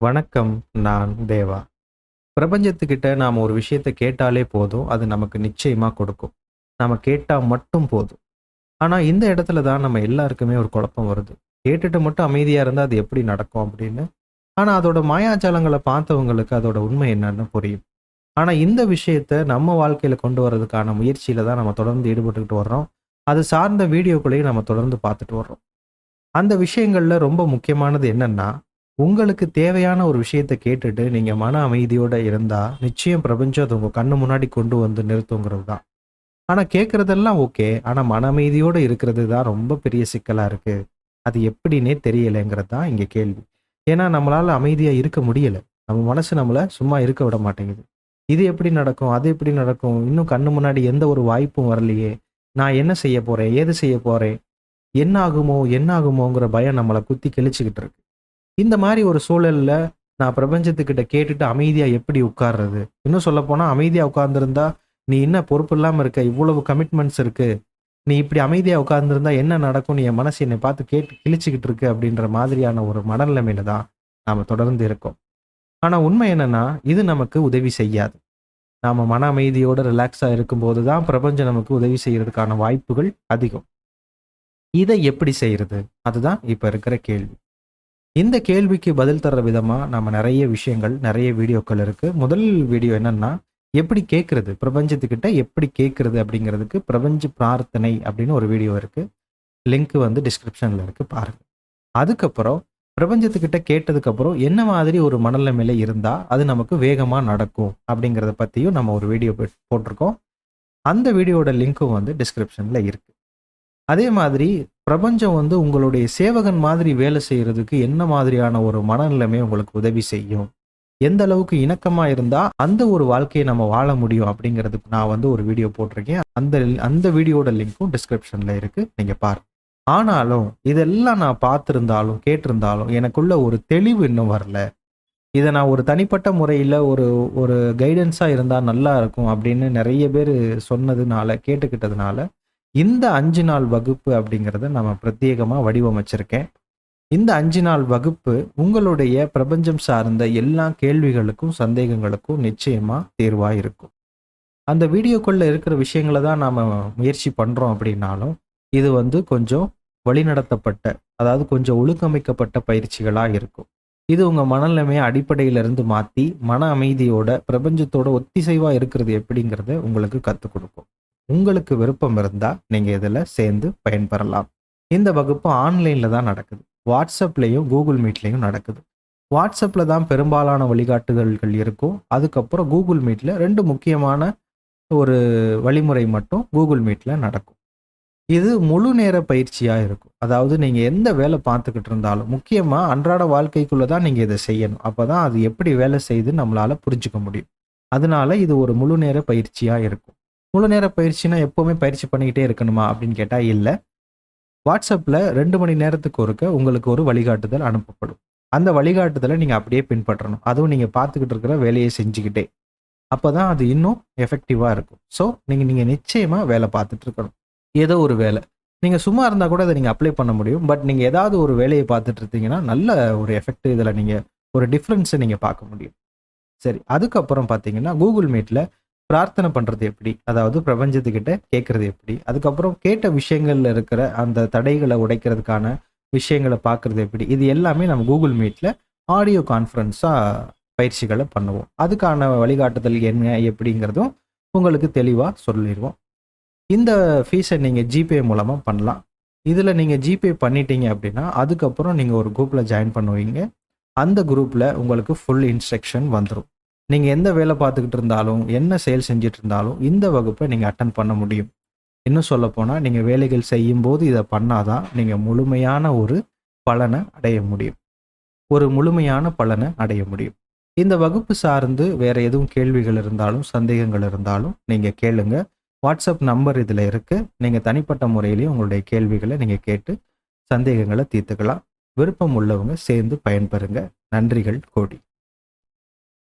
வணக்கம் நான் தேவா. பிரபஞ்சத்துக்கிட்ட நாம் ஒரு விஷயத்தை கேட்டாலே போதும் அது நமக்கு நிச்சயமாக கொடுக்கும். நாம் கேட்டால் மட்டும் போதும். ஆனால் இந்த இடத்துல தான் நம்ம எல்லாருக்குமே ஒரு குழப்பம் வருது. கேட்டுட்டு மட்டும் அமைதியாக இருந்தால் அது எப்படி நடக்கும் அப்படின்னு. ஆனால் அதோட மாயாஜாலங்களை பார்த்தவங்களுக்கு அதோட உண்மை என்னன்னு புரியும். ஆனால் இந்த விஷயத்த நம்ம வாழ்க்கையில் கொண்டு வர்றதுக்கான முயற்சியில் தான் நம்ம தொடர்ந்து ஈடுபட்டுக்கிட்டு வர்றோம். அது சார்ந்த வீடியோக்களையும் நம்ம தொடர்ந்து பார்த்துட்டு வர்றோம். அந்த விஷயங்களில் ரொம்ப முக்கியமானது என்னென்னா உங்களுக்கு தேவையான ஒரு விஷயத்தை கேட்டுட்டு நீங்க மன அமைதியோட இருந்தா நிச்சயம் பிரபஞ்சம் அது உங்க கண்ணு முன்னாடி கொண்டு வந்து நிறுத்துங்கிறது தான். ஆனா கேட்கறதெல்லாம் ஓகே. ஆனா மன அமைதியோட இருக்கிறது தான் ரொம்ப பெரிய சிக்கலா இருக்கு. அது எப்படின்னே தெரியலைங்கிறது தான் இங்க கேள்வி. ஏன்னா நம்மளால அமைதியா இருக்க முடியல. நம்ம மனசு நம்மளை சும்மா இருக்க விட மாட்டேங்குது. இது எப்படி நடக்கும்? அது எப்படி நடக்கும்? இன்னும் கண்ணு முன்னாடி எந்த ஒரு வாய்ப்பும் வரலையே. நான் என்ன செய்ய போறேன்? ஏது செய்ய போறேன்? என்ன ஆகுமோ என்ன ஆகுமோங்கிற பயம் நம்மளை குத்தி கிழிச்சுக்கிட்டு இருக்கு. இந்த மாதிரி ஒரு சூழலில் நான் பிரபஞ்சத்துக்கிட்ட கேட்டுட்டு அமைதியாக எப்படி உட்கார்றது? இன்னும் சொல்லப்போனால் அமைதியாக உட்கார்ந்துருந்தா நீ என்ன பொறுப்பு இல்லாமல் இருக்க? இவ்வளவு கமிட்மெண்ட்ஸ் இருக்கு. நீ இப்படி அமைதியாக உட்கார்ந்துருந்தா என்ன நடக்கும்? நீ என் மனசு என்னை பார்த்து கேட்டு கிழிச்சிக்கிட்டு இருக்கு அப்படின்ற மாதிரியான ஒரு மனநிலைமையில தான் நாம் தொடர்ந்து இருக்கோம். ஆனால் உண்மை என்னன்னா இது நமக்கு உதவி செய்யாது. நாம் மன அமைதியோடு ரிலாக்ஸாக இருக்கும்போது தான் பிரபஞ்சம் நமக்கு உதவி செய்கிறதுக்கான வாய்ப்புகள் அதிகம். இதை எப்படி செய்கிறது அதுதான் இப்போ இருக்கிற கேள்வி. இந்த கேள்விக்கு பதில் தர்ற விதமாக நம்ம நிறைய விஷயங்கள் நிறைய வீடியோக்கள் இருக்குது முதல் வீடியோ என்னன்னா எப்படி கேட்குறது பிரபஞ்சத்துக்கிட்ட எப்படி கேட்குறது அப்படிங்கிறதுக்கு பிரபஞ்ச பிரார்த்தனை அப்படின்னு ஒரு வீடியோ இருக்குது லிங்க் வந்து டிஸ்கிரிப்ஷனில் இருக்குது பாருங்கள் அதுக்கப்புறம் பிரபஞ்சத்துக்கிட்ட கேட்டதுக்கப்புறம் என்ன மாதிரி ஒரு மனநிலைமையில் இருந்தால் அது நமக்கு வேகமாக நடக்கும் அப்படிங்கிறத பற்றியும் நம்ம ஒரு வீடியோ போட்டிருக்கோம். அந்த வீடியோட லிங்க்கும் வந்து டிஸ்கிரிப்ஷனில் இருக்குது அதே மாதிரி பிரபஞ்சம் வந்து உங்களுடைய சேவகன் மாதிரி வேலை செய்யறதுக்கு என்ன மாதிரியான ஒரு மனநிலைமை உங்களுக்கு உதவி செய்யும்? எந்த அளவுக்கு இணக்கமாக இருந்தால் அந்த ஒரு வாழ்க்கையை நம்ம வாழ முடியும் அப்படிங்கிறதுக்கு நான் வந்து ஒரு வீடியோ போட்டிருக்கேன். அந்த அந்த வீடியோட லிங்க்கும் டிஸ்கிரிப்ஷனில் இருக்குது நீங்கள் பாரு. ஆனாலும் இதெல்லாம் நான் பார்த்துருந்தாலும் கேட்டிருந்தாலும் எனக்குள்ள ஒரு தெளிவு இன்னும் வரல. இதை நான் ஒரு தனிப்பட்ட முறையில் ஒரு ஒரு கைடன்ஸாக இருந்தால் நல்லா இருக்கும் அப்படின்னு நிறைய பேர் சொன்னதுனால கேட்டுக்கிட்டதுனால இந்த அஞ்சு நாள் வகுப்பு அப்படிங்கிறத நம்ம பிரத்யேகமாக வடிவமைச்சிருக்கேன். இந்த அஞ்சு நாள் வகுப்பு உங்களுடைய பிரபஞ்சம் சார்ந்த எல்லா கேள்விகளுக்கும் சந்தேகங்களுக்கும் நிச்சயமாக தேர்வாக இருக்கும். அந்த வீடியோக்குள்ளே இருக்கிற விஷயங்களை தான் நாம் முயற்சி பண்ணுறோம் அப்படின்னாலும் இது வந்து கொஞ்சம் வழிநடத்தப்பட்ட அதாவது கொஞ்சம் ஒழுங்கமைக்கப்பட்ட பயிற்சிகளாக இருக்கும். இது உங்கள் மனநிலைமையை அடிப்படையிலிருந்து மாற்றி மன அமைதியோட பிரபஞ்சத்தோட ஒத்திசைவாக இருக்கிறது எப்படிங்கிறத உங்களுக்கு கற்றுக் கொடுக்கும். உங்களுக்கு விருப்பம் இருந்தால் நீங்கள் இதில் சேர்ந்து பயன்பெறலாம். இந்த வகுப்பு ஆன்லைனில் தான் நடக்குது. வாட்ஸ்அப்லேயும் கூகுள் மீட்லேயும் நடக்குது. வாட்ஸ்அப்பில் தான் பெரும்பாலான வழிகாட்டுதல்கள் இருக்கும். அதுக்கப்புறம் கூகுள் மீட்டில் ரெண்டு முக்கியமான ஒரு வழிமுறை மட்டும் கூகுள் மீட்டில் நடக்கும். இது முழு நேர பயிற்சியாக இருக்கும். அதாவது நீங்கள் எந்த வேலை பார்த்துக்கிட்டு இருந்தாலும் முக்கியமாக அன்றாட வாழ்க்கைக்குள்ளே தான் நீங்கள் இதை செய்யணும். அப்போ தான் அது எப்படி வேலை செய்து நம்மளால் புரிஞ்சுக்க முடியும். அதனால இது ஒரு முழு நேர பயிற்சியாக இருக்கும். முழு நேர பயிற்சினா எப்போவுமே பயிற்சி பண்ணிக்கிட்டே இருக்கணுமா அப்படின்னு கேட்டால் இல்லை. வாட்ஸ்அப்பில் ரெண்டு மணி நேரத்துக்கு ஒருக்க உங்களுக்கு ஒரு வழிகாட்டுதல் அனுப்பப்படும். அந்த வழிகாட்டுதலை நீங்கள் அப்படியே பின்பற்றணும். அதுவும் நீங்கள் பார்த்துக்கிட்டு இருக்கிற வேலையை செஞ்சுக்கிட்டே. அப்போ தான் அது இன்னும் எஃபெக்டிவாக இருக்கும். ஸோ நீங்கள் நீங்கள் நிச்சயமாக வேலை பார்த்துட்டு இருக்கணும். ஏதோ ஒரு வேலை. நீங்கள் சும்மா இருந்தால் கூட அதை நீங்கள் அப்ளை பண்ண முடியும். பட் நீங்கள் ஏதாவது ஒரு வேலையை பார்த்துட்டு இருந்தீங்கன்னா நல்ல ஒரு எஃபெக்ட் இதில் நீங்கள் ஒரு டிஃப்ரென்ஸை நீங்கள் பார்க்க முடியும். சரி அதுக்கப்புறம் பார்த்தீங்கன்னா கூகுள் மீட்டில் பிரார்த்தனை பண்ணுறது எப்படி? அதாவது பிரபஞ்சத்துக்கிட்ட கேட்குறது எப்படி? அதுக்கப்புறம் கேட்ட விஷயங்களில் இருக்கிற அந்த தடைகளை உடைக்கிறதுக்கான விஷயங்களை பார்க்குறது எப்படி? இது எல்லாமே நம்ம கூகுள் மீட்டில் ஆடியோ கான்ஃபரன்ஸாக பயிற்சிகளை பண்ணுவோம். அதுக்கான வழிகாட்டுதல் என்ன எப்படிங்கிறதும் உங்களுக்கு தெளிவாக சொல்லிடுவோம். இந்த ஃபீஸை நீங்கள் ஜிபே மூலமாக பண்ணலாம். இதில் நீங்கள் ஜிபே பண்ணிட்டீங்க அப்படின்னா அதுக்கப்புறம் நீங்கள் ஒரு குரூப்பில் ஜாயின் பண்ணுவீங்க. அந்த குரூப்பில் உங்களுக்கு ஃபுல் இன்ஸ்ட்ரக்ஷன் வந்துடும் நீங்கள் எந்த வேலை பார்த்துக்கிட்டு இருந்தாலும் என்ன செயல் செஞ்சுட்டு இருந்தாலும் இந்த வகுப்பை நீங்கள் அட்டன் பண்ண முடியும். இன்னும் சொல்லப்போனால் நீங்கள் வேலைகள் செய்யும்போது இதை பண்ணாதான் நீங்கள் முழுமையான ஒரு பலனை அடைய முடியும். ஒரு முழுமையான பலனை அடைய முடியும். இந்த வகுப்பு சார்ந்து வேறு எதுவும் கேள்விகள் இருந்தாலும் சந்தேகங்கள் இருந்தாலும் நீங்கள் கேளுங்க. வாட்ஸ்அப் நம்பர் இதில் இருக்குது நீங்கள் தனிப்பட்ட முறையிலையும் உங்களுடைய கேள்விகளை நீங்கள் கேட்டு சந்தேகங்களை தீர்த்துக்கலாம். விருப்பம் உள்ளவங்க சேர்ந்து பயன்பெறுங்க. நன்றிகள் கோடி.